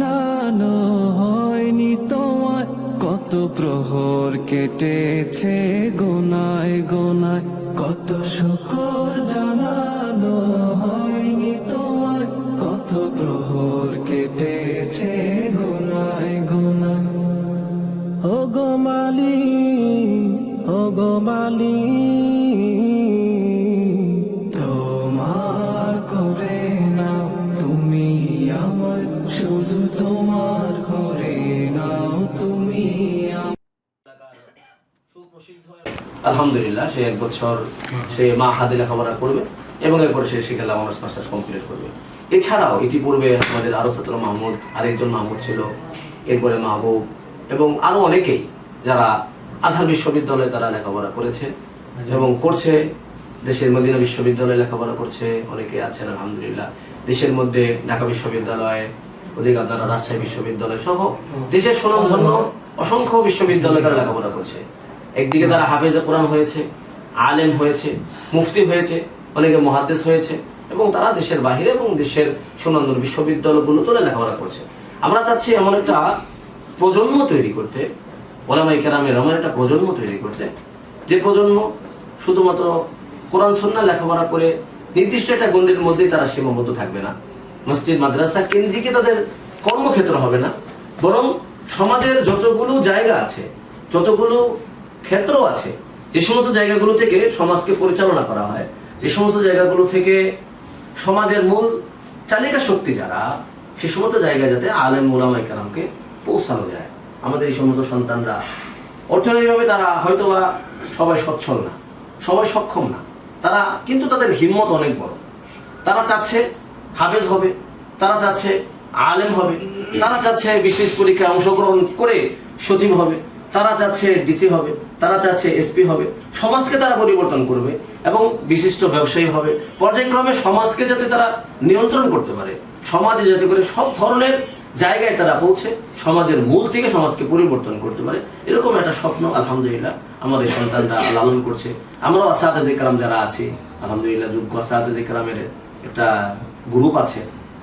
জানানো হয়নি তোমায়। কত প্রহর কেটেছে গোনায় গোনায়। কত শুকর জানানো হয়নি তোমায়। কত প্রহর কেটেছে গোনায় গোনায়। ও গো মালি ও গো মালি আলহামদুলিল্লাহ, সে এক বছর সে মা হাতে লেখাপড়া করবে এবং এরপর সে অনার্স মাস্টার্স কমপ্লিট করবে। এছাড়াও ইতিপূর্বে আমাদের আরও ছাত্র মাহমুদ, আরেকজন মাহমুদ ছিল, এরপরে মাহবুব এবং আরও অনেকেই যারা আসার বিশ্ববিদ্যালয়ে তারা লেখাপড়া করেছে এবং করছে, দেশের মদিনা বিশ্ববিদ্যালয়ে লেখাপড়া করছে, অনেকে আছেন আলহামদুলিল্লাহ। দেশের মধ্যে ঢাকা বিশ্ববিদ্যালয় ওদিকে আপনারা রাজশাহী বিশ্ববিদ্যালয় সহ দেশের সুনামধন্য অসংখ্য বিশ্ববিদ্যালয়ে তারা লেখাপড়া করছে। একদিকে তারা হাফেজে কোরআন হয়েছে, আলেম হয়েছে, মুফতি হয়েছে, অনেকে মহাদ্দেশ হয়েছে, এবং তারা দেশের বাহিরে এবং দেশের সুনামধন্য বিশ্ববিদ্যালয়গুলো তোলে লেখাপড়া করছে। আমরা চাচ্ছি এমন একটা প্রজন্ম তৈরি করতে ওলামাই কেরামের এমন একটা প্রজন্ম তৈরি করতে, যে প্রজন্ম শুধুমাত্র কোরআন সন্না লেখাপড়া করে নির্দিষ্ট একটা গণ্ডির মধ্যেই তারা সীমাবদ্ধ থাকবে না। মসজিদ, মাদ্রাসা কেন্দ্রিকে তাদের কর্মক্ষেত্র হবে না, বরং সমাজের যতগুলো জায়গা আছে, যতগুলো ক্ষেত্র আছে। যে সমস্ত জায়গাগুলো থেকে সমাজকে পরিচালনা করা হয়, যে সমস্ত জায়গাগুলো থেকে সমাজের মূল চালিকা শক্তি যারা, সে সমস্ত জায়গায় যাতে আলেম মোলামাই কালামকে পৌঁছানো যায়। আমাদের এই সমস্ত সন্তানরা অর্থনৈতিকভাবে তারা হয়তোবা সবাই সচ্ছল না, সবাই সক্ষম না। তারা কিন্তু তাদের হিম্মত অনেক বড়। তারা চাচ্ছে হাফেজ হবে, তারা চাচ্ছে আলেম হবে, তারা চাচ্ছে বিশেষ পরীক্ষায় অংশগ্রহণ করে সচিব হবে। তারা চাচ্ছে ডিসি হবে, তারা চাচ্ছে এসপি হবে, সমাজকে তারা পরিবর্তন করবে এবং বিশিষ্ট ব্যবসায়ী হবে। পর্যায়ক্রমে সমাজকে যাতে তারা নিয়ন্ত্রণ করতে পারে, সমাজে যাতে করে সব ধরনের জায়গায় তারা পৌঁছে, সমাজের মূল থেকে সমাজকে পরিবর্তন করতে পারে, এরকম একটা স্বপ্ন আলহামদুলিল্লাহ আমাদের সন্তানরা লালন করছে। আমরাও আসাদ কালাম যারা আছি, আলহামদুলিল্লাহ যোগ্য আসাদ কালামের একটা গ্রুপ আছে,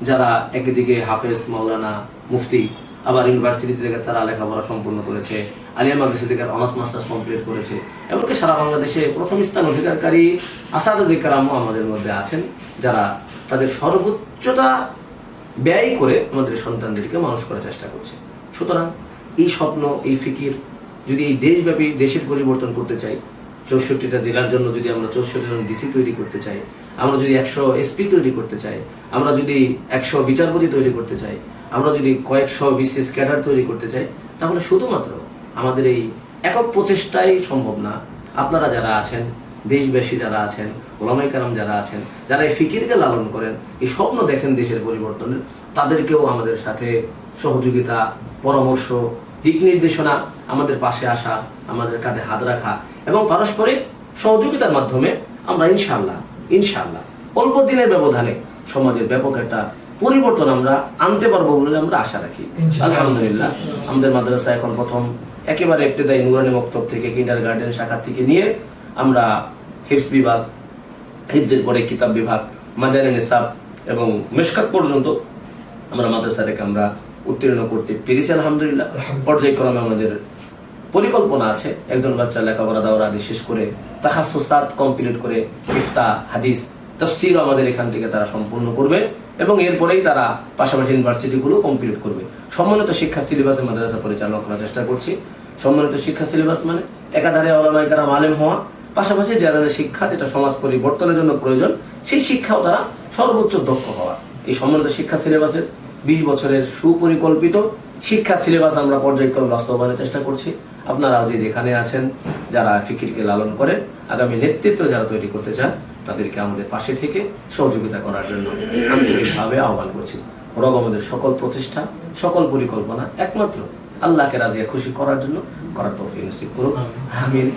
যারা একদিকে হাফেজ মাওলানা মুফতি আবার ইউনিভার্সিটি থেকে তারা লেখাপড়া সম্পূর্ণ করেছে আলিয়া মাদ্রাসা থেকে অনার্স, মাস্টার্স কমপ্লিট করেছে। এমনকি সারা বাংলাদেশে প্রথম স্থান অধিকারকারী আসাদ কালামও আমাদের মধ্যে আছেন, যারা তাদের সর্বোচ্চটা ব্যয় করে আমাদের সন্তানদেরকে মানুষ করার চেষ্টা করছে। সুতরাং এই স্বপ্ন, এই ফিকির, যদি এই দেশব্যাপী দেশের পরিবর্তন করতে চাই, চৌষট্টিটা জেলার জন্য যদি আমরা চৌষট্টি জন ডিসি তৈরি করতে চাই, আমরা যদি একশো এসপি তৈরি করতে চাই, আমরা যদি একশো বিচারপতি তৈরি করতে চাই আমরা যদি কয়েকশো বিশেষ ক্যাডার তৈরি করতে চাই, তাহলে শুধুমাত্র আমাদের এই একক প্রচেষ্টাই সম্ভব না। আপনারা যারা আছেন, দেশবাসী যারা আছেন ওলামাই কালাম যারা আছেন, যারা এই ফিকিরকে লালন করেন, এই স্বপ্ন দেখেন দেশের পরিবর্তনের, তাদেরকেও আমাদের সাথে সহযোগিতা, পরামর্শ, দিক নির্দেশনা আমাদের পাশে আসা, আমাদের কাঁধে হাত রাখা এবং পারস্পরিক সহযোগিতার মাধ্যমে আমরা ইনশাল্লাহ ইনশাল্লাহ অল্প দিনের ব্যবধানে সমাজের ব্যাপক একটা পরিবর্তন আমরা আনতে পারব বলে আমরা আশা রাখি। আলহামদুলিল্লাহ। আমাদের মাদ্রাসা এখন প্রথম একেবারে ইবতেদায়ী নুরানি মক্তব থেকে কিন্ডার গার্ডেন শাখা থেকে নিয়ে আমরা হিফস বিভাগ হিফজের পরে কিতাব বিভাগ মাদানী নিসাব এবং মেশকাত পর্যন্ত আমরা মাদ্রাসা থেকে আমরা উত্তীর্ণ করতে পেরেছি আলহামদুলিল্লাহ। পর্যায়ক্রমে আমাদের পরিকল্পনা আছে। একজন বাচ্চা লেখাপড়া দেওয়ার আদি শেষ করে তাহাসুসাত কমপ্লিট করে ইফতা হাদিস তফসির আমাদের এখান থেকে তারা সম্পূর্ণ করবে এবং এরপরেই তারা পাশাপাশি ইউনিভার্সিটিগুলো কমপ্লিট করবে। সম্মানিত শিক্ষা সিলেবাসে মাদ্রাসা পরিচালনা করার চেষ্টা করছি। সম্মানিত শিক্ষা সিলেবাস মানে একাধারে ওলামাই কারাম আলেম হওয়া, পাশাপাশি যারা শিক্ষা, যেটা সমাজ পরিবর্তনের জন্য প্রয়োজন, সেই শিক্ষাও তারা সর্বোচ্চ দক্ষ হওয়া। এই সম্মানিত শিক্ষা সিলেবাসের বিশ বছরের সুপরিকল্পিত শিক্ষা সিলেবাস আমরা পর্যায়ক্রমে বাস্তবায়নের চেষ্টা করছি। আপনারা যে যেখানে আছেন, যারা ফিকিরকে লালন করেন, আগামী নেতৃত্ব যারা তৈরি করতে চান তাদেরকে আমাদের পাশে থেকে সহযোগিতা করার জন্য আন্তরিকভাবে আহ্বান করছি। রব আমাদের সকল প্রচেষ্টা, সকল পরিকল্পনা একমাত্র আল্লাহকে রাজিয়া খুশি করার জন্য করার তৌফিক নসিব করুন আমিন।